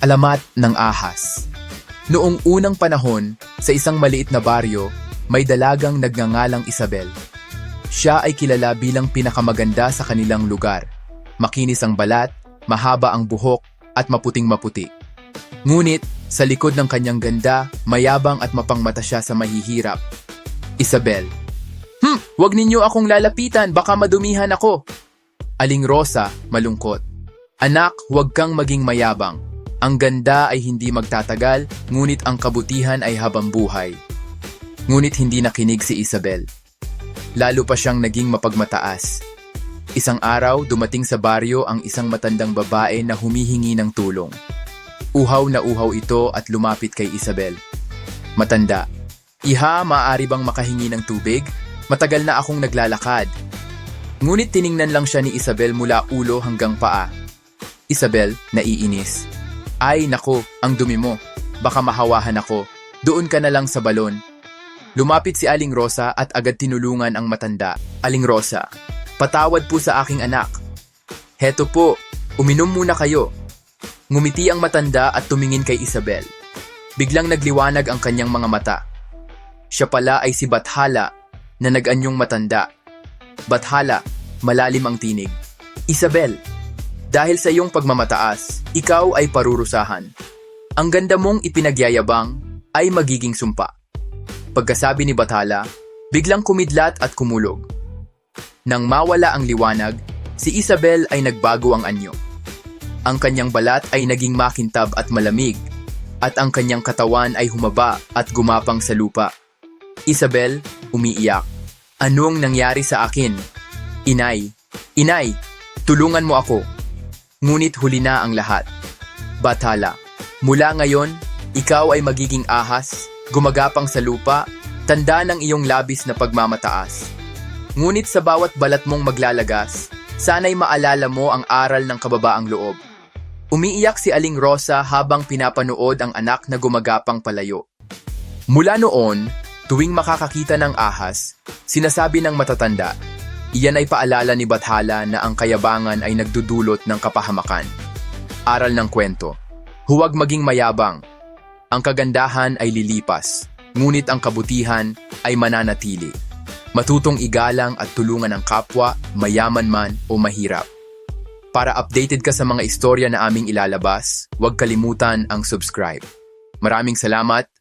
Alamat ng ahas. Noong unang panahon, sa isang maliit na baryo, may dalagang nagngangalang Isabel. Siya ay kilala bilang pinakamaganda sa kanilang lugar. Makinis ang balat, mahaba ang buhok, at maputing maputi. Ngunit, sa likod ng kanyang ganda, mayabang at mapangmata siya sa mahihirap. Isabel. Hmm, wag ninyo akong lalapitan, baka madumihan ako. Aling Rosa, malungkot. Anak, huwag kang maging mayabang. Ang ganda ay hindi magtatagal, ngunit ang kabutihan ay habang buhay. Ngunit hindi nakinig si Isabel. Lalo pa siyang naging mapagmataas. Isang araw, dumating sa baryo ang isang matandang babae na humihingi ng tulong. Uhaw na uhaw ito at lumapit kay Isabel. Matanda, Iha, maaari bang makahingi ng tubig? Matagal na akong naglalakad. Ngunit tiningnan lang siya ni Isabel mula ulo hanggang paa. Isabel, naiinis. Ay, nako, ang dumi mo. Baka mahawahan ako. Doon ka na lang sa balon. Lumapit si Aling Rosa at agad tinulungan ang matanda. Aling Rosa, patawad po sa aking anak. Heto po, uminom muna kayo. Ngumiti ang matanda at tumingin kay Isabel. Biglang nagliwanag ang kanyang mga mata. Siya pala ay si Bathala na nag-anyong matanda. Bathala, malalim ang tinig. Isabel, dahil sa iyong pagmamataas, ikaw ay parurusahan. Ang ganda mong ipinagyayabang ay magiging sumpa. Pagkasabi ni Bathala, biglang kumidlat at kumulog. Nang mawala ang liwanag, si Isabel ay nagbago ang anyo. Ang kanyang balat ay naging makintab at malamig, at ang kanyang katawan ay humaba at gumapang sa lupa. Isabel, umiiyak. Anong nangyari sa akin? Inay, inay, tulungan mo ako. Ngunit huli na ang lahat. Bathala, mula ngayon, ikaw ay magiging ahas, gumagapang sa lupa, tanda ng iyong labis na pagmamataas. Ngunit sa bawat balat mong maglalagas, sana'y maalala mo ang aral ng kababaang loob. Umiiyak si Aling Rosa habang pinapanood ang anak na gumagapang palayo. Mula noon, tuwing makakakita ng ahas, sinasabi ng matatanda, iyan ay paalala ni Bathala na ang kayabangan ay nagdudulot ng kapahamakan. Aral ng kwento, huwag maging mayabang. Ang kagandahan ay lilipas, ngunit ang kabutihan ay mananatili. Matutong igalang at tulungan ang kapwa, mayaman man o mahirap. Para updated ka sa mga istorya na aming ilalabas, huwag kalimutan ang subscribe. Maraming salamat